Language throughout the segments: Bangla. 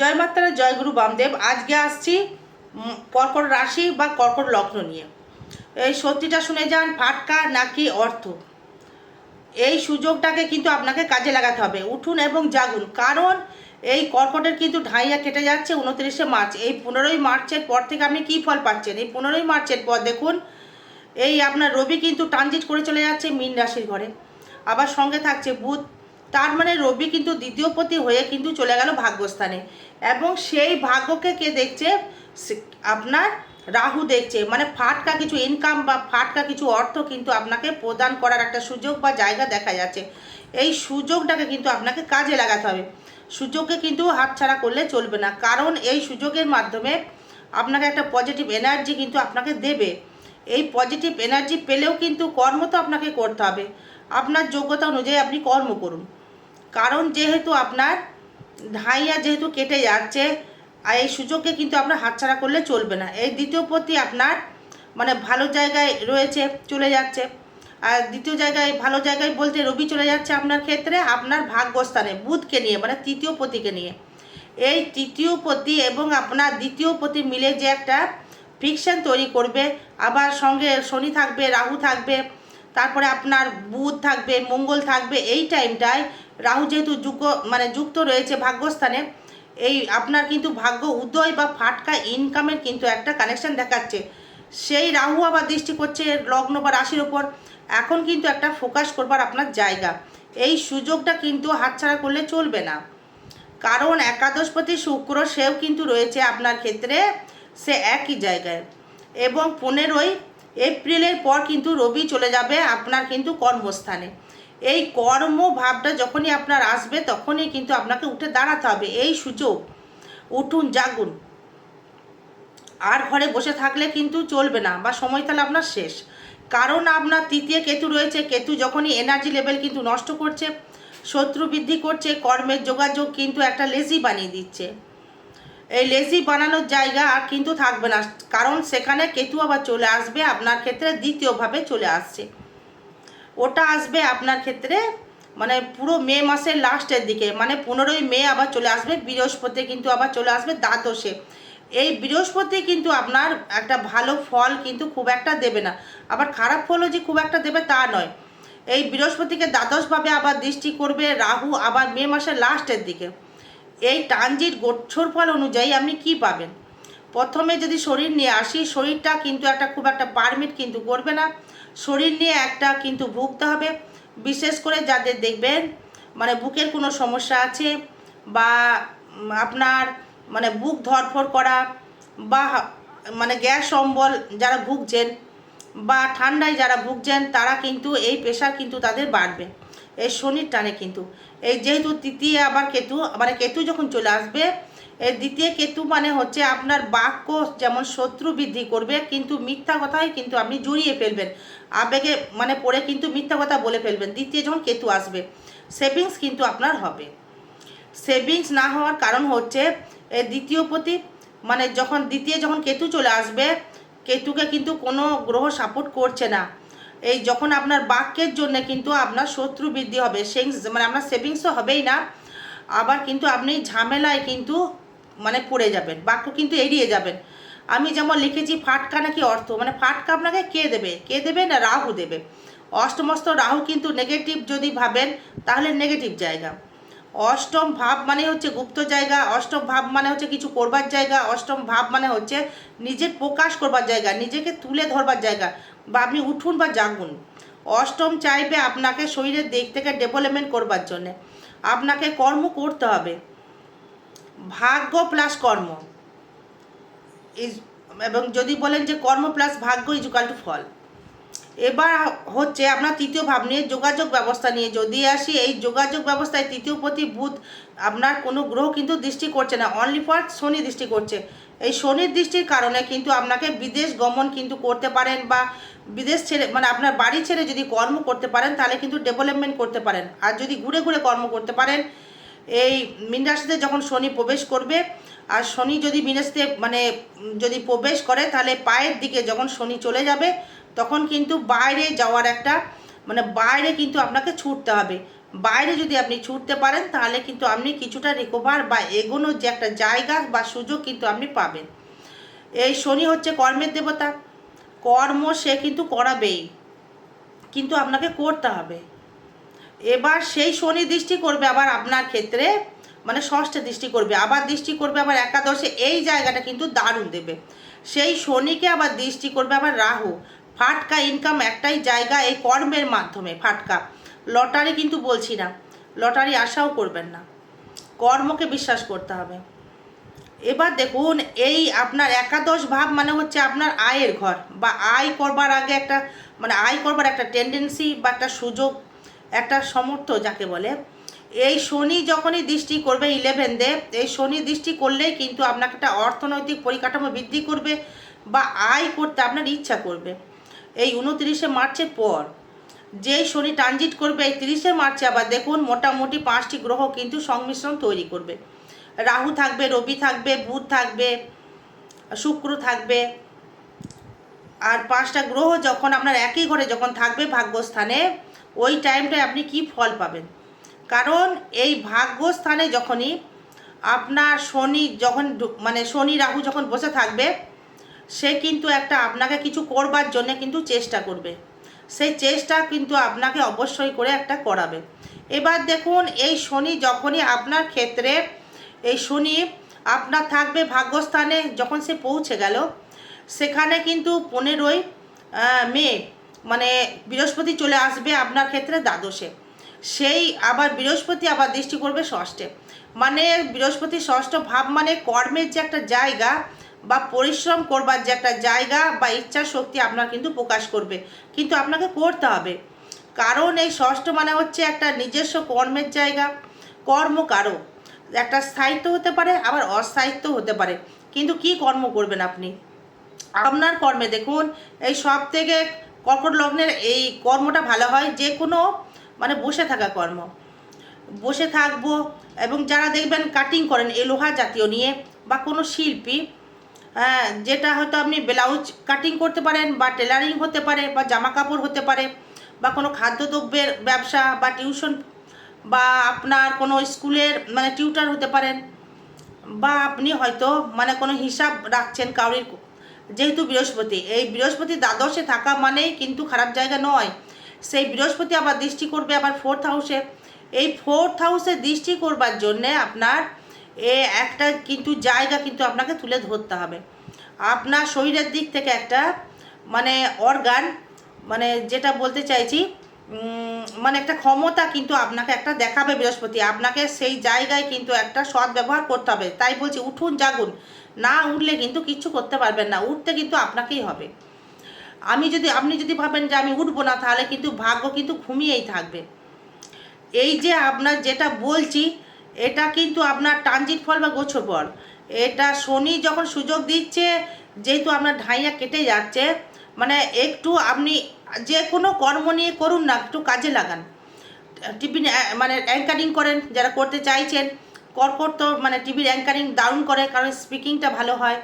জয় মাতারা জয় গুরু বামদেব। আজকে আসছি কর্কট রাশি বা কর্কট লগ্ন নিয়ে। এই সত্যিটা শুনে যান, ফাটকা নাকি অর্থ? এই সুযোগটাকে কিন্তু আপনাকে কাজে লাগাতে হবে। উঠুন এবং জাগুন। কারণ এই কর্কটের কিন্তু ঢাইয়া কেটে যাচ্ছে উনত্রিশে মার্চ। এই পনেরোই মার্চের পর থেকে আপনি কী ফল পাচ্ছেন? এই পনেরোই মার্চের পর দেখুন, এই আপনার রবি কিন্তু ট্রানজিট করে চলে যাচ্ছে মীন রাশির ঘরে। আবার সঙ্গে থাকছে বুধ। তার মানে রবি কিন্তু দ্বিতীয় পতি হয়ে কিন্তু চলে গেল ভাগ্যস্থানে। এবং সেই ভাগ্যকে কে দেখছে? আপনার রাহু দেখছে। মানে ফাটকা কিছু ইনকাম বা ফাটকা কিছু অর্থ কিন্তু আপনাকে প্রদান করার একটা সুযোগ বা জায়গা দেখা যাচ্ছে। এই সুযোগটাকে কিন্তু আপনাকে কাজে লাগাতে হবে। সুযোগকে কিন্তু হাতছাড়া করলে চলবে না। কারণ এই সুযোগের মাধ্যমে আপনাকে একটা পজিটিভ এনার্জি কিন্তু আপনাকে দেবে। এই পজিটিভ এনার্জি পেলেও কিন্তু কর্ম তো আপনাকে করতে হবে। আপনার যোগ্যতা অনুযায়ী আপনি কর্ম করুন। কারণ যেহেতু আপনার ধাইয়া যেহেতু কেটে যাচ্ছে, আর এই সুযোগকে কিন্তু আপনার হাতছাড়া করলে চলবে না। এই দ্বিতীয় পতি আপনার মানে ভালো জায়গায় রয়েছে, চলে যাচ্ছে। আর দ্বিতীয় জায়গায়, ভালো জায়গায় বলতে রবি চলে যাচ্ছে আপনার ক্ষেত্রে আপনার ভাগ্যস্থানে, বুধকে নিয়ে মানে তৃতীয় পতিকে নিয়ে। এই তৃতীয় পতি এবং আপনার দ্বিতীয় পতি মিলে যে একটা ফিকশন তৈরি করবে। আবার সঙ্গে শনি থাকবে, রাহু থাকবে তারপরে আপনার বুধ থাকবে, মঙ্গল থাকবে, এই টাইমটায় রাহু যেহেতু যুগ মানে যুক্ত রয়েছে ভাগ্যস্থানে, এই আপনার কিন্তু ভাগ্য উদয় বা ফাটকা ইনকামের কিন্তু একটা কানেকশন দেখাচ্ছে। সেই রাহু আবার দৃষ্টি করছে লগ্ন বা রাশির ওপর। এখন কিন্তু একটা ফোকাস করবার আপনার জায়গা। এই সুযোগটা কিন্তু হাতছাড়া করলে চলবে না। কারণ একাদশপতি শুক্র সেও কিন্তু রয়েছে আপনার ক্ষেত্রে, সে একই জায়গায়। এবং পনেরোই এপ্রিলের পর কিন্তু রবি চলে যাবে আপনার কিন্তু কর্মস্থানে। এই কর্ম ভাবটা যখনই আপনার আসবে, তখনই কিন্তু আপনাকে উঠে দাঁড়াতে হবে। এই সুযোগ, উঠুন, জাগুন। আর ঘরে বসে থাকলে কিন্তু চলবে না বা সময় তাহলে আপনার শেষ। কারণ আপনার তৃতীয় কেতু রয়েছে, কেতু যখনই এনার্জি লেভেল কিন্তু নষ্ট করছে, শত্রু বৃদ্ধি করছে, কর্মের যোগাযোগ কিন্তু একটা লেজি বানিয়ে দিচ্ছে। এই লেজি বানানোর জায়গা আর কিন্তু থাকবে না। কারণ সেখানে কেতু আবার চলে আসবে, আপনার ক্ষেত্রে দ্বিতীয়ভাবে চলে আসছে। ওটা আসবে আপনার ক্ষেত্রে মানে পুরো মে মাসের লাস্টের দিকে মানে পনেরোই মে আবার চলে আসবে, বৃহস্পতি কিন্তু আবার চলে আসবে দ্বাদশে। এই বৃহস্পতি কিন্তু আপনার একটা ভালো ফল কিন্তু খুব একটা দেবে না। আবার খারাপ ফলও যে খুব একটা দেবে তা নয়। এই বৃহস্পতিকে দ্বাদশভাবে আবার দৃষ্টি করবে রাহু আবার মে মাসের লাস্টের দিকে। এই ট্রানজিট গোচ্ছর ফল অনুযায়ী আপনি কি পাবেন? প্রথমে যদি শরীর নিয়ে আসি, শরীরটা কিন্তু একটা খুব একটা পারমিট কিন্তু করবে না। শরীর নিয়ে একটা কিন্তু ভুগতে হবে। বিশেষ করে যাদের দেখবেন মানে বুকের কোনো সমস্যা আছে বা আপনার মানে বুক ধরফর করা বা মানে গ্যাস অম্বল যারা ভুগছেন বা ঠান্ডায় যারা ভুগছেন, তারা কিন্তু এই প্রেশার কিন্তু তাদের বাড়বে। এই শনির টানে কিন্তু। এই যেহেতু তৃতীয় আবার কেতু মানে কেতু যখন চলে আসবে, এই দ্বিতীয় কেতু মানে হচ্ছে আপনার বাক্য যেমন শত্রু বৃদ্ধি করবে, কিন্তু মিথ্যা কথাই কিন্তু আপনি জড়িয়ে ফেলবেন। আবেগে মানে পড়ে কিন্তু মিথ্যা কথা বলে ফেলবেন। দ্বিতীয় যখন কেতু আসবে, সেভিংস কিন্তু আপনার হবে। সেভিংস না হওয়ার কারণ হচ্ছে দ্বিতীয় প্রতি মানে যখন, দ্বিতীয় যখন কেতু চলে আসবে, কেতুকে কিন্তু কোনো গ্রহ সাপোর্ট করছে না। এই যখন আপনার বাক্যের জন্য কিন্তু আপনার শত্রু বৃদ্ধি হবে সেভিংস মানে আপনার সেভিংসও হবেই না, আবার কিন্তু আপনি ঝামেলায় কিন্তু মানে পড়ে যাবেন, বাক্য কিন্তু এড়িয়ে যাবেন। আমি যেমন লিখেছি, ফাটকা নাকি অর্থ? মানে ফাটকা আপনাকে কে দেবে? কে দেবে না রাহু দেবে? অষ্টমস্ত রাহু কিন্তু নেগেটিভ যদি ভাবেন, তাহলে নেগেটিভ জায়গা। অষ্টম ভাব মানে হচ্ছে গুপ্ত জায়গা, অষ্টম ভাব মানে হচ্ছে কিছু করবার জায়গা, অষ্টম ভাব মানে হচ্ছে নিজের প্রকাশ করবার জায়গা, নিজেকে তুলে ধরবার জায়গা। বা আপনি উঠুন বা জাগুন। অষ্টম চাইবে আপনাকে শরীরের দিক থেকে ডেভেলপমেন্ট করবার জন্যে। আপনাকে কর্ম করতে হবে। ভাগ্য প্লাস কর্ম ইজ- এবং যদি বলেন যে কর্ম প্লাস ভাগ্য ইজুকাল টু ফল। এবার হচ্ছে আপনার তৃতীয় ভাব নিয়ে যোগাযোগ ব্যবস্থা নিয়ে। যদি আসি এই যোগাযোগ ব্যবস্থায় তৃতীয় প্রতি বুধ আপনার কোনো গ্রহ কিন্তু দৃষ্টি করছে না। অনলি ফর শনি দৃষ্টি করছে। এই শনির দৃষ্টির কারণে কিন্তু আপনাকে বিদেশ গমন কিন্তু করতে পারেন বা বিদেশ ছেড়ে মানে আপনার বাড়ি ছেড়ে যদি কর্ম করতে পারেন, তাহলে কিন্তু ডেভেলপমেন্ট করতে পারেন। আর যদি ঘুরে ঘুরে কর্ম করতে পারেন, এই মীন রাশিতে যখন শনি প্রবেশ করবে, আর শনি যদি মিনাসতে মানে যদি প্রবেশ করে, তাহলে পায়ের দিকে যখন শনি চলে যাবে, তখন কিন্তু বাইরে যাওয়ার একটা মানে বাইরে কিন্তু আপনাকে ছুটতে হবে। বাইরে যদি আপনি ছুটতে পারেন, তাহলে কিন্তু আপনি কিছুটা রিকভার বা এগোনোর যে একটা জায়গা বা সুযোগ কিন্তু আপনি পাবেন। এই শনি হচ্ছে কর্মের দেবতা। কর্ম সে কিন্তু করাবেই। কিন্তু আপনাকে করতে হবে। এবার সেই শনি দৃষ্টি করবে আবার আপনার ক্ষেত্রে মানে ষষ্ঠে দৃষ্টি করবে। আবার দৃষ্টি করবে আবার একাদশে। এই জায়গাটা কিন্তু দারুণ দেবে। সেই শনিকে আবার দৃষ্টি করবে আবার রাহু। ফাটকা ইনকাম একটাই জায়গা এই কর্মের মাধ্যমে, ফাটকা। লটারি কিন্তু বলছি না, লটারি আশাও করবেন না। কর্মকে বিশ্বাস করতে হবে। এবার দেখুন, এই আপনার একাদশ ভাব মানে হচ্ছে আপনার আয়ের ঘর বা আয় করবার আগে একটা মানে আয় করবার একটা টেন্ডেন্সি বা একটা সুযোগ, একটা সমর্থ যাকে বলে। এই শনি যখনই দৃষ্টি করবে ইলেভেন দে এই শনি দৃষ্টি করলেই কিন্তু আপনাকে একটা অর্থনৈতিক পরিকাঠামো বৃদ্ধি করবে বা আয় করতে আপনার ইচ্ছা করবে। এই উনতিরিশে মার্চের পর যেই শনি ট্রানজিট করবে এই তিরিশে মার্চে, আবার দেখুন মোটামুটি পাঁচটি গ্রহ কিন্তু সংমিশ্রণ তৈরি করবে। রাহু থাকবে, রবি থাকবে, বুধ থাকবে, শুক্র থাকবে। আর পাঁচটা গ্রহ যখন আপনার একই ঘরে যখন থাকবে ভাগ্যস্থানে, ওই টাইমটায় আপনি কি ফল পাবেন? কারণ এই ভাগ্যস্থানে যখনই আপনার শনি যখন মানে শনি রাহু যখন বসে থাকবে, সে কিন্তু একটা আপনাকে কিছু করবার জন্য কিন্তু চেষ্টা করবে। সেই চেষ্টা কিন্তু আপনাকে অবশ্যই করে একটা করাবে। এবার দেখুন, এই শনি যখনই আপনার ক্ষেত্রে, এই শনি আপনার থাকবে ভাগ্যস্থানে যখন সে পৌঁছে গেল, সেখানে কিন্তু পনেরোই মে মানে বৃহস্পতি চলে আসবে আপনার ক্ষেত্রে দ্বাদশে। সেই আবার বৃহস্পতি আবার দৃষ্টি করবে ষষ্ঠে। মানে বৃহস্পতি ষষ্ঠ ভাব মানে কর্মের যে একটা জায়গা বা পরিশ্রম করবার যে একটা জায়গা বা ইচ্ছা শক্তি আপনার কিন্তু প্রকাশ করবে। কিন্তু আপনাকে করতে হবে। কারণ এই ষষ্ঠ মানে হচ্ছে একটা নিজস্ব কর্মের জায়গা। কর্ম কর্মকারক একটা স্থায়িত্ব হতে পারে, আবার অস্থায়িত্ব হতে পারে। কিন্তু কি কর্ম করবেন আপনি? আপনার কর্মে দেখুন, এই সব থেকে কর্কট লগ্নের এই কর্মটা ভালো হয় যে কোনো মানে বসে থাকা কর্ম। বসে থাকব এবং যারা দেখবেন কাটিং করেন, এই লোহা জাতীয় নিয়ে বা কোনো শিল্পী হ্যাঁ যেটা হয়তো আপনি ব্লাউজ কাটিং করতে পারেন বা টেলারিং হতে পারে বা জামা কাপড় হতে পারে বা কোনো খাদ্যদ্রব্যের ব্যবসা বা টিউশন বা আপনার কোনো স্কুলের মানে টিউটার হতে পারেন বা আপনি হয়তো মানে কোনো হিসাব রাখছেন কাউরির, যেহেতু বৃহস্পতি, এই বৃহস্পতি দ্বাদশে থাকা মানেই কিন্তু খারাপ জায়গা নয়। সেই বৃহস্পতি আবার দৃষ্টি করবে আবার ফোর্থ হাউসে এই ফোর্থ হাউসে দৃষ্টি করবার জন্যে আপনার এ একটা কিন্তু জায়গা কিন্তু আপনাকে তুলে ধরতে হবে। আপনার শরীরের দিক থেকে একটা মানে অর্গান মানে যেটা বলতে চাইছি মানে একটা ক্ষমতা কিন্তু আপনাকে একটা দেখাবে বৃহস্পতি। আপনাকে সেই জায়গায় কিন্তু একটা সৎ ব্যবহার করতে হবে। তাই বলছি, উঠুন, জাগুন। না উঠলে কিন্তু কিচ্ছু করতে পারবেন না। উঠতে কিন্তু আপনাকেই হবে। আমি যদি, আপনি যদি ভাবেন যে আমি উঠবো না, তাহলে কিন্তু ভাগ্য কিন্তু ঘুমিয়েই থাকবে। এই যে আপনার যেটা বলছি এটা কিন্তু আপনার ট্রানজিট ফল বা গোছ ফল। এটা শনি যখন সুযোগ দিচ্ছে, যেহেতু আপনার ঢাইয়া কেটে যাচ্ছে মানে একটু আপনি যে কোনো কর্ম নিয়ে করুন না, একটু কাজে লাগান। টিভি মানে অ্যাঙ্কারিং করেন, যারা করতে চাইছেন, কর্কট তো মানে টিভির অ্যাঙ্কারিং দারুণ করে, কারণ স্পিকিংটা ভালো হয়।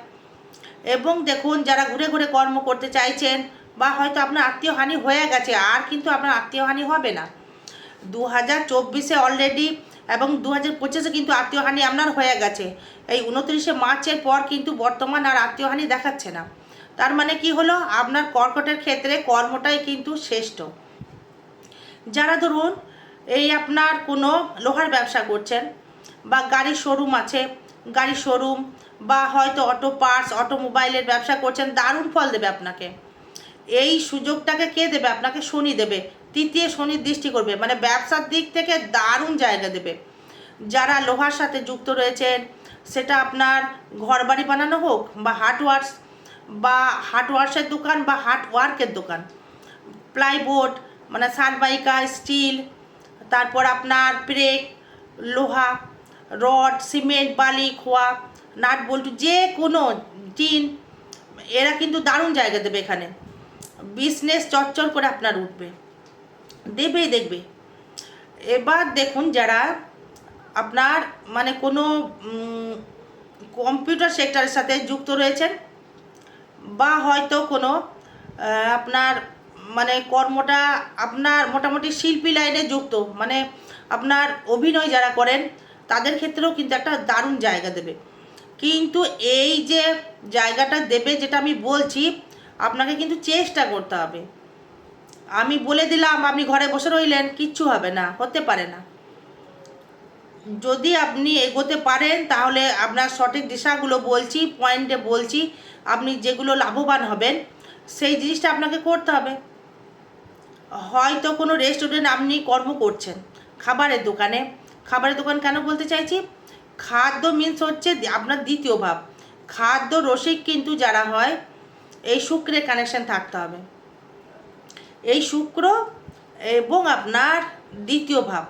এবং দেখুন, যারা ঘুরে ঘুরে কর্ম করতে চাইছেন, বা হয়তো আপনার আত্মীয় হানি হয়ে গেছে, আর কিন্তু আপনার আত্মীয় হানি হবে না। দু হাজার চব্বিশে অলরেডি এবং দু হাজার পঁচিশে কিন্তু আত্মীয় হানি আপনার হয়ে গেছে। এই উনত্রিশে মার্চের পর কিন্তু বর্তমান আর আত্মীয়হানি দেখাচ্ছে না। তার মানে কি হলো? আপনার কর্কটের ক্ষেত্রে কর্মটাই কিন্তু শ্রেষ্ঠ। যারা ধরুন এই আপনার কোনো লোহার ব্যবসা করছেন বা গাড়ির শোরুম আছে গাড়ির শোরুম বা হয়তো অটো পার্টস অটোমোবাইলের ব্যবসা করছেন, দারুণ ফল দেবে আপনাকে। এই সুযোগটাকে কে দেবে? আপনাকে শনি দেবে। তৃতীয় শনির দৃষ্টি করবে মানে ব্যবসার দিক থেকে দারুণ জায়গা দেবে। যারা লোহার সাথে যুক্ত রয়েছেন, সেটা আপনার ঘর বাড়ি বানানো হোক বা হার্ডওয়ার্কস বা হার্ডওয়ার্কসের দোকান বা হার্ডওয়ার্কের দোকান। প্লাইবোর্ড মানে সানবাইকা স্টিল, তারপর আপনার ব্রেক, লোহা, রড, সিমেন্ট, বালি, খোয়া, নাট বল্টু, যে কোনো টিন, এরা কিন্তু দারুণ জায়গা দেবে এখানে। বিজনেস চচ্চর করে আপনার উঠবে। দেবেই দেখবে। এবার দেখুন যারা আপনার মানে কোনো কম্পিউটার সেক্টরের সাথে যুক্ত রয়েছেন বা হয়তো কোনো আপনার মানে কর্মটা আপনার মোটামুটি শিল্পী লাইনে যুক্ত মানে আপনার অভিনয় যারা করেন তাদের ক্ষেত্রেও কিন্তু একটা দারুণ জায়গা দেবে। কিন্তু এই যে জায়গাটা দেবে যেটা আমি বলছি, আপনাকে কিন্তু চেষ্টা করতে হবে। আমি বলে দিলাম, আপনি ঘরে বসে রইলেন, কিচ্ছু হবে না, হতে পারে না। যদি আপনি এগোতে পারেন, তাহলে আপনার সঠিক দিশাগুলো বলছি পয়েন্টে বলছি, আপনি যেগুলো লাভবান হবেন, সেই জিনিসটা আপনাকে করতে হবে। হয়তো কোনো রেস্টুরেন্ট আপনি কর্ম করছেন, খাবারের দোকানে। খাবারের দোকান কেন বলতে চাইছি? খাদ্য মিন্স হচ্ছে আপনার দ্বিতীয় ভাব। খাদ্য রসিক কিন্তু যারা হয়, এই শুক্রের কানেকশন থাকতে হবে। এই শুক্র এবং আপনার দ্বিতীয় ভাব।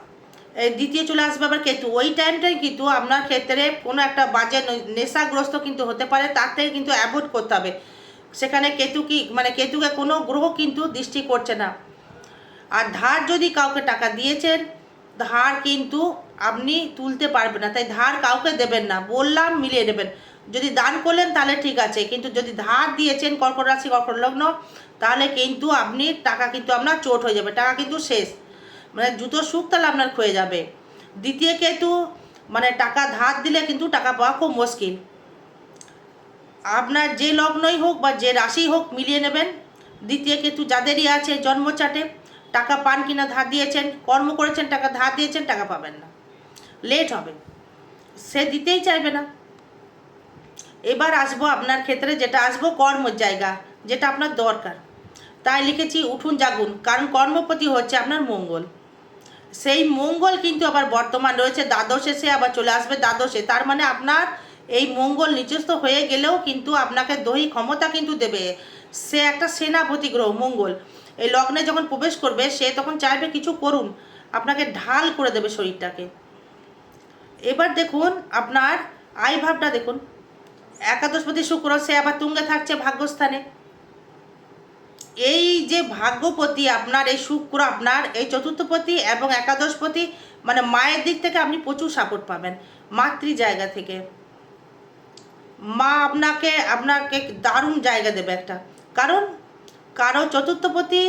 দ্বিতীয় চলে আসবে আবার কেতু। ওই টাইমটাই কিন্তু আপনার ক্ষেত্রে কোনো একটা বাজে নেশাগ্রস্ত কিন্তু হতে পারে, তার থেকে কিন্তু অ্যাভয়েড করতে হবে। সেখানে কেতু কি মানে কেতুকে কোনো গ্রহ কিন্তু দৃষ্টি করছে না। আর ধার যদি কাউকে টাকা দিয়েছেন, ধার কিন্তু আপনি তুলতে পারবেন না, তাই ধার কাউকে দেবেন না, বললাম মিলিয়ে নেবেন যদি দান করলেন তাহলে ঠিক আছে, কিন্তু যদি ধার দিয়েছেন কর্কট রাশি, কর্কট লগ্ন, তাহলে কিন্তু আপনি টাকা কিন্তু আপনার চোট হয়ে যাবে, টাকা কিন্তু শেষ। মানে জুতো সুখ তাহলে আপনার ক্ষয়ে যাবে। দ্বিতীয় কেতু মানে টাকা ধার দিলে কিন্তু টাকা পাওয়া খুব মুশকিল। আপনার যে লগ্নই হোক বা যে রাশি হোক মিলিয়ে নেবেন। দ্বিতীয় কেতু যাদেরই আছে জন্মচাটে, টাকা পান কিনা ধার দিয়েছেন, কর্ম করেছেন, টাকা ধার দিয়েছেন, টাকা পাবেন না। লেট হবে। সে দিতেই চাইবে না। এবার আসব আপনার ক্ষেত্রে, যেটা আসব কর্মের জায়গা, যেটা আপনার দরকার। তাই লিখেছি, উঠুন, জাগুন। কারণ কর্মপতি হচ্ছে আপনার মঙ্গল। সেই মঙ্গল কিন্তু আবার বর্তমান রয়েছে। দ্বাদশে সে আবার চলে আসবে দ্বাদশে। তার মানে আপনার এই মঙ্গল নিচস্থ হয়ে গেলেও কিন্তু আপনাকে দৈহিক ক্ষমতা কিন্তু দেবে। সে একটা সেনাপতি গ্রহ, মঙ্গল। এই লগ্নে যখন প্রবেশ করবে, সে তখন চাইবে কিছু করুন। আপনাকে ঢাল করে দেবে শরীরটাকে। এবার দেখুন আপনার আয় ভাবটা দেখুন। একাদশপতি শুক্র, সে আবার তুঙ্গে থাকছে ভাগ্যস্থানে। এই যে ভাগ্যপতি আপনার, এই শুক্র আপনার, এই চতুর্থপতি এবং একাদশপতি মানে মায়ের দিক থেকে আপনি প্রচুর সাপোর্ট পাবেন মাতৃ জায়গা থেকে। মা আপনাকে আপনাকে দারুণ জায়গা দেবে একটা। কারণ কারও চতুর্থপতি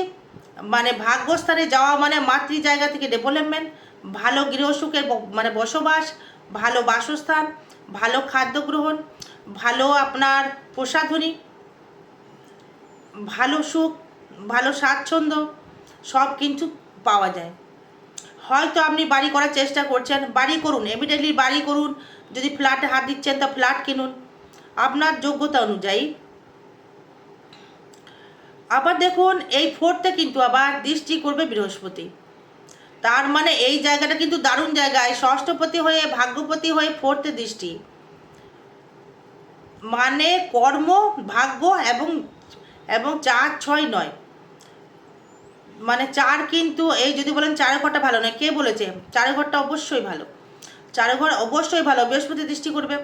মানে ভাগ্যস্থানে যাওয়া মানে মাতৃ জায়গা থেকে ডেভেলপমেন্ট ভালো গৃহসুখের মানে বসবাস, ভালো বাসস্থান, ভালো খাদ্য গ্রহণ ভালো আপনার প্রসাধনী ভালো সুখ, ভালো স্বাচ্ছন্দ্য, সব কিন্তু পাওয়া যায়। হয়তো আপনি বাড়ি করার চেষ্টা করছেন, বাড়ি করুন এমিডিয়েটলি বাড়ি করুন, যদি ফ্ল্যাটে হাত দিচ্ছেন তা ফ্ল্যাট কিনুন। আপনার যোগ্যতা অনুযায়ী। আবার দেখুন, এই ফোর্থে কিন্তু আবার দৃষ্টি করবে বৃহস্পতি। তার মানে এই জায়গাটা কিন্তু দারুণ জায়গায় ষষ্ঠপতি হয়ে, ভাগ্যপতি হয়ে ফোর্থে দৃষ্টি। মানে কর্ম, ভাগ্য এবং এবং চার ছয় নয়। মানে চার কিন্তু, এই যদি বলেন চার ঘরটা ভালো নয়। কে বলেছে? চার ঘরটা অবশ্যই ভালো। চার ঘর অবশ্যই ভালো। বৃহস্পতি দৃষ্টি করবে।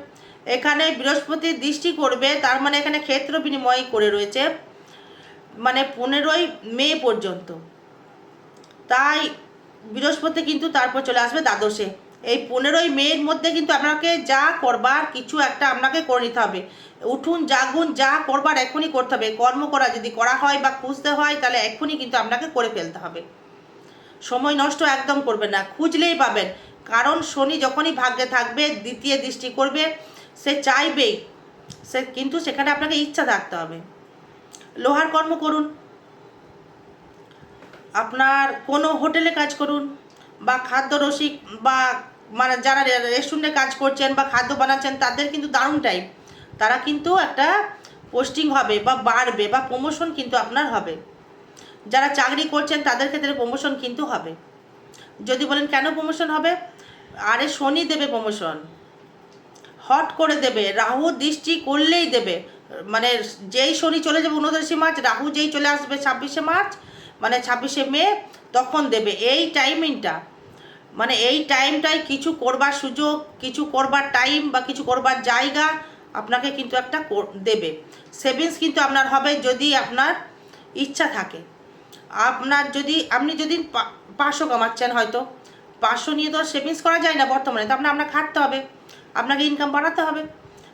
এখানে বৃহস্পতি দৃষ্টি করবে, তার মানে এখানে ক্ষেত্র বিনিময় করে রয়েছে। মানে পনেরোই মে পর্যন্ত। তাই বৃহস্পতি কিন্তু তারপর চলে আসবে দ্বাদশে। এই পনেরোই মেয়ের মধ্যে কিন্তু আপনাকে যা করবার কিছু একটা আপনাকে করে নিতে হবে। উঠুন, জাগুন, যা করবার এখনই করতে হবে। কর্ম করা, যদি করা হয় বা খুঁজতে হয়, তাহলে এখনই কিন্তু আপনাকে করে ফেলতে হবে। সময় নষ্ট একদম করবেন না, খুঁজলেই পাবেন। কারণ শনি যখনই ভাগ্যে থাকবে, দ্বিতীয় দৃষ্টি করবে, সে চাইবেই। সে কিন্তু সেখানে আপনাকে ইচ্ছা থাকতে হবে। লোহার কর্ম করুন। আপনার কোনো হোটেলে কাজ করুন বা খাদ্য রসিক বা মানে যারা রেস্টুরেন্টে কাজ করছেন বা খাদ্য বানাচ্ছেন, তাদের কিন্তু দারুণ টাইম তারা কিন্তু একটা পোস্টিং হবে বা বাড়বে বা প্রমোশন কিন্তু আপনার হবে। যারা চাকরি করছেন, তাদের ক্ষেত্রে প্রমোশন কিন্তু হবে। যদি বলেন কেন প্রমোশন হবে? আরে শনি দেবে প্রমোশন হট করে দেবে, রাহু দৃষ্টি করলেই দেবে। মানে যেই শনি চলে যাবে উনত্রিশে মার্চ, রাহু যেই চলে আসবে ছাব্বিশে মার্চ মানে ছাব্বিশে মে তখন দেবে। এই টাইমিংটা মানে এই টাইমটায় কিছু করবার সুযোগ, কিছু করবার টাইম বা কিছু করবার জায়গা আপনাকে কিন্তু একটা দেবে। সেভিংস কিন্তু আপনার হবে যদি আপনার ইচ্ছা থাকে। আপনার যদি, আপনি যদি পাঁচশো কামাচ্ছেন হয়তো। পাঁচশো নিয়ে তো সেভিংস করা যায় না বর্তমানে তো আপনার আপনার খাটতে হবে, আপনাকে ইনকাম বাড়াতে হবে।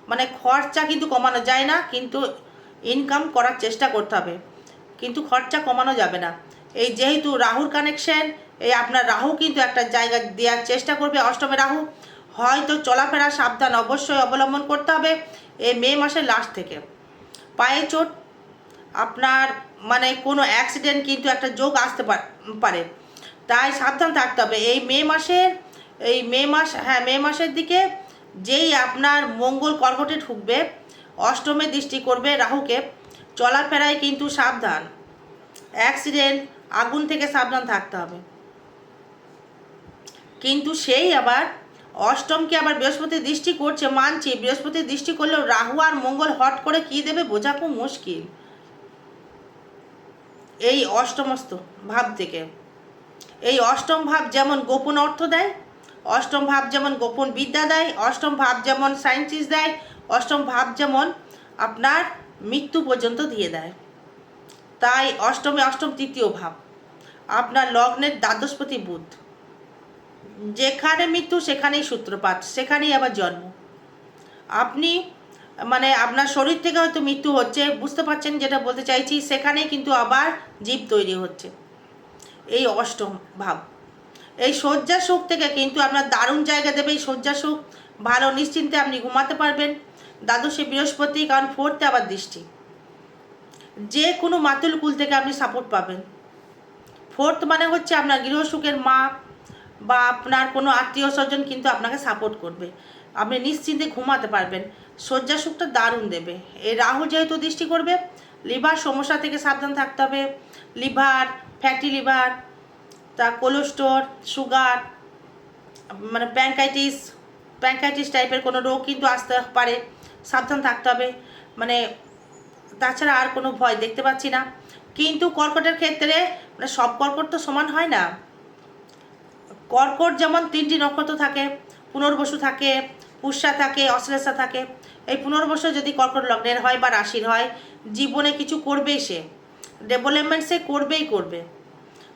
মানে খরচা কিন্তু কমানো যায় না, কিন্তু ইনকাম করার চেষ্টা করতে হবে। কিন্তু খরচা কমানো যাবে না। এই যেহেতু রাহুর কানেকশন এই আপনার রাহু কিন্তু একটা জায়গা দেওয়ার চেষ্টা করবে অষ্টমে রাহু। হয়তো চলাফেরা সাবধান অবশ্যই অবলম্বন করতে হবে এই মে মাসের লাস্ট থেকে। পায়ে চোট, আপনার মানে কোনো অ্যাক্সিডেন্ট কিন্তু একটা যোগ আসতে পার- তাই সাবধান থাকতে হবে। এই মে মাসের, এই মে মাস হ্যাঁ মে মাসের দিকে যেই আপনার মঙ্গল কর্কটে ঢুকবে, অষ্টমে দৃষ্টি করবে রাহুকে। চলাফেরায় কিন্তু সাবধান। অ্যাক্সিডেন্ট, আগুন থেকে সাবধান থাকতে হবে। কিন্তু সেই আবার অষ্টমকে আবার বৃহস্পতি দৃষ্টি করছে, মানছি। বৃহস্পতি দৃষ্টি করলেও রাহু আর মঙ্গল হট করে কি দেবে বোঝা খুব মুশকিল। এই অষ্টমস্ত ভাব থেকে। এই অষ্টম ভাব যেমন গোপন অর্থ দেয়, অষ্টম ভাব যেমন গোপন বিদ্যা দেয়, অষ্টম ভাব যেমন সায়েন্টিস্ট দেয়, অষ্টম ভাব যেমন আপনার মৃত্যু পর্যন্ত দিয়ে দেয়। তাই অষ্টমে অষ্টম তৃতীয় ভাব। আপনার লগ্নের দ্বাদশপতি বুধ। যেখানে মৃত্যু, সেখানেই সূত্রপাত, সেখানেই আবার জন্ম। আপনি মানে আপনার শরীর থেকে হয়তো মৃত্যু হচ্ছে, বুঝতে পারছেন যেটা বলতে চাইছি, সেখানেই কিন্তু আবার জীব তৈরি হচ্ছে। এই অষ্টম ভাব। এই শয্যা সুখ থেকে কিন্তু আপনার দারুণ জায়গা দেবে, এই শয্যা সুখ ভালো নিশ্চিন্তে আপনি ঘুমাতে পারবেন। দ্বাদশে বৃহস্পতি, কারণ ফোর্থে আবার দৃষ্টি। যে কোনো মাতুল কুল থেকে আপনি সাপোর্ট পাবেন। ফোর্থ মানে হচ্ছে আপনার গৃহসুখের মা বা আপনার কোনো আত্মীয় স্বজন কিন্তু আপনাকে সাপোর্ট করবে। আপনি নিশ্চিন্তে ঘুমাতে পারবেন। শয্যাসুখটা দারুণ দেবে। এই রাহু যেহেতু দৃষ্টি করবে, লিভার সমস্যা থেকে সাবধান থাকতে হবে। লিভার ফ্যাটি লিভার, তা কোলেস্টোর সুগার মানে প্যাঙ্কাইটিস প্যাঙ্কাইটিস টাইপের কোনো রোগ কিন্তু আসতে পারে। সাবধান থাকতে হবে। মানে তাছাড়া আর কোনো ভয় দেখতে পাচ্ছি না। কিন্তু কর্কটের ক্ষেত্রে মানে সব কর্কট তো সমান হয় না। কর্কট যেমন তিনটি নক্ষত্র থাকে, পুনর্বসু থাকে পুষ্যা থাকে, অশ্লেষা থাকে, এই পুনর্বসু যদি কর্কট লগ্নের হয় বা রাশির হয়, জীবনে কিছু করবেই সে। ডেভেলপমেন্ট সে করবেই করবে।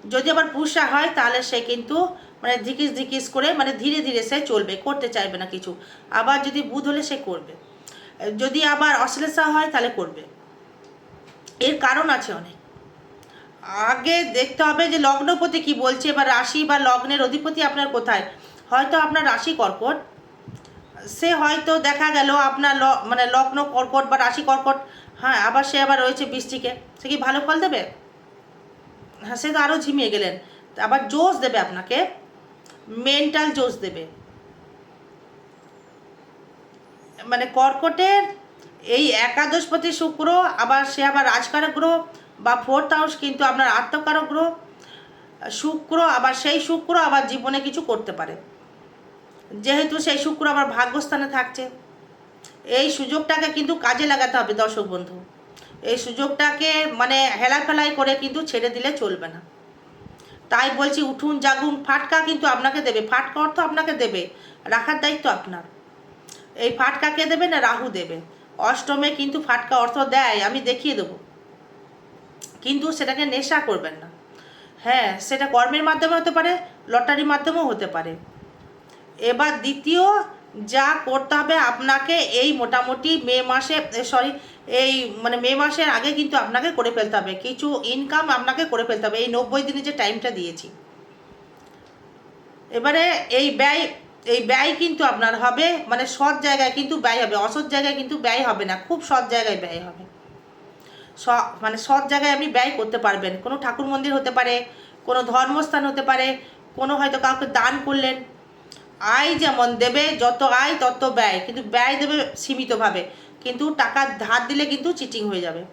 যদি আবার পুষা হয়, তাহলে সে কিন্তু মানে ধিকিস ধিকিস করে মানে ধীরে ধীরে সে চলবে, করতে চাইবে না কিছু। আবার যদি বুধ হলে সে করবে। যদি আবার অশ্লেষা হয়, তাহলে করবে। এর কারণ আছে অনেক। আগে দেখতে হবে যে লগ্নপতি কি বলছে, বা রাশি বা লগ্নের অধিপতি আপনার কোথায়? হয়তো আপনার রাশি কর্কট। সে হয়তো দেখা গেল আপনার ল মানে লগ্ন কর্কট বা রাশি কর্কট। হ্যাঁ আবার সে আবার রয়েছে বৃষ্টিকে। সে কি ভালো ফল দেবে? হ্যাঁ সে তো আরও ঝিমিয়ে গেলেন। আবার জোশ দেবে আপনাকে। মেন্টাল জোশ দেবে। মানে কর্কটের এই একাদশপতি শুক্র, আবার সে আবার রাজকারক গ্রহ বা ফোর্থ হাউস কিন্তু আপনার আত্মকারক গ্রহ। শুক্র আবার সেই শুক্র আবার জীবনে কিছু করতে পারে। যেহেতু সেই শুক্র আবার ভাগ্যস্থানে থাকছে। এই সুযোগটাকে কিন্তু কাজে লাগাতে হবে দর্শক বন্ধু। এই সুযোগটাকে মানে হেলাফেলাই করে কিন্তু ছেড়ে দিলে চলবে না। তাই বলছি উঠুন, জাগুন, ফাটকা কিন্তু আপনাকে দেবে। ফাটকা অর্থ আপনাকে দেবে। রাখার দায়িত্ব আপনার। এই ফাটকা কে দেবে না রাহু দেবে? অষ্টমে কিন্তু ফাটকা অর্থ দেয়, আমি দেখিয়ে দেবো। কিন্তু সেটাকে নেশা করবেন না। হ্যাঁ সেটা কর্মের মাধ্যমে হতে পারে, লটারির মাধ্যমেও হতে পারে। এবার দ্বিতীয়, যা করতে হবে আপনাকে এই মোটামুটি মে মাসে সরি, এই মানে মে মাসের আগে কিন্তু আপনাকে করে ফেলতে হবে। কিছু ইনকাম আপনাকে করে ফেলতে হবে। এই নব্বই দিনে যে টাইমটা দিয়েছি। এবারে এই ব্যয় এই ব্যয় কিন্তু আপনার হবে মানে সৎ জায়গায় কিন্তু ব্যয় হবে, অসৎ জায়গায় কিন্তু ব্যয় হবে না, খুব সৎ জায়গায় ব্যয় হবে। স মানে সৎ জায়গায় আপনি ব্যয় করতে পারবেন, কোনো ঠাকুর মন্দির হতে পারে, কোনো ধর্মস্থান হতে পারে, কোনো হয়তো কাউকে দান করলেন, আয় যেমন দেবে, যত আয় তত ব্যয়, কিন্তু ব্যয় দেবে সীমিতভাবে, কিন্তু টাকা ধার দিলে কিন্তু চিটিং হয়ে যাবে।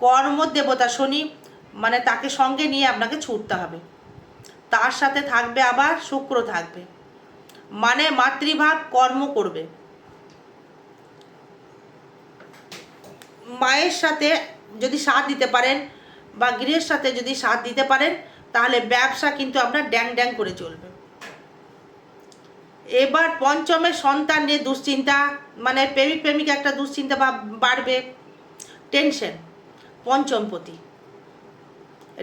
কর্ম দেবতা শনি মানে তাকে সঙ্গে নিয়ে আপনাকে ছুটতে হবে। তার সাথে থাকবে আবার শুক্র থাকবে। মানে মাতৃভাব কর্ম করবে। মায়ের সাথে যদি সাথ দিতে পারেন বা গৃহের সাথে যদি সাথ দিতে পারেন, তাহলে ব্যবসা কিন্তু আপনার ড্যাং ড্যাং করে চলবে। এবার পঞ্চমে সন্তান নিয়ে দুশ্চিন্তা মানে প্রেমিক প্রেমিক একটা দুশ্চিন্তা বা বাড়বে, টেনশন পঞ্চমপতি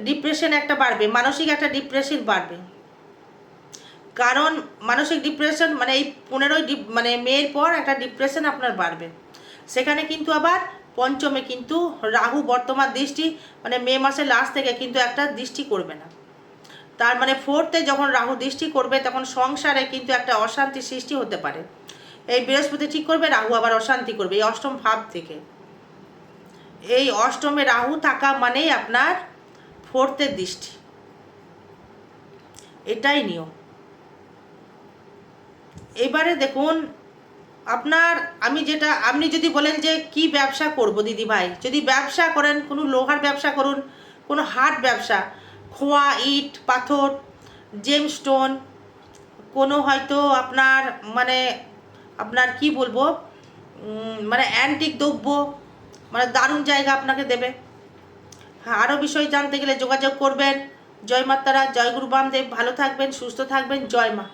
ডিপ্রেশন একটা বাড়বে, মানসিক একটা ডিপ্রেশন বাড়বে। কারণ মানসিক ডিপ্রেশন মানে এই পনেরোই মানে মেয়ের পর একটা ডিপ্রেশন আপনার বাড়বে। সেখানে কিন্তু আবার পঞ্চমে কিন্তু রাহু বর্তমান দৃষ্টি মানে মে মাসের লাস্ট থেকে কিন্তু একটা দৃষ্টি করবে না। তার মানে ফোর্থে যখন রাহু দৃষ্টি করবে, তখন সংসারে কিন্তু একটা অশান্তি সৃষ্টি হতে পারে। এই বৃহস্পতি ঠিক করবে, রাহু আবার অশান্তি করবে, এই অষ্টম ভাব থেকে। এই অষ্টমে রাহু থাকা মানেই আপনার ফোর্থের দৃষ্টি। এটাই নিয়ম। এবারে দেখুন, আপনার, আমি যেটা, আপনি যদি বলেন যে কি ব্যবসা করব দিদি ভাই, যদি ব্যবসা করেন, কোনো লোহার ব্যবসা করুন, কোনো হাট ব্যবসা, খোয়া, ইট, পাথর জেম স্টোন কোনো হয়তো আপনার মানে আপনার কি বলব মানে অ্যান্টিক দ্রব্য মানে দারুণ জায়গা আপনাকে দেবে। হ্যাঁ আরও বিষয় জানতে গেলে যোগাযোগ করবেন। জয় মাতারা, জয় বামদেব, ভালো থাকবেন, সুস্থ থাকবেন, জয় মা।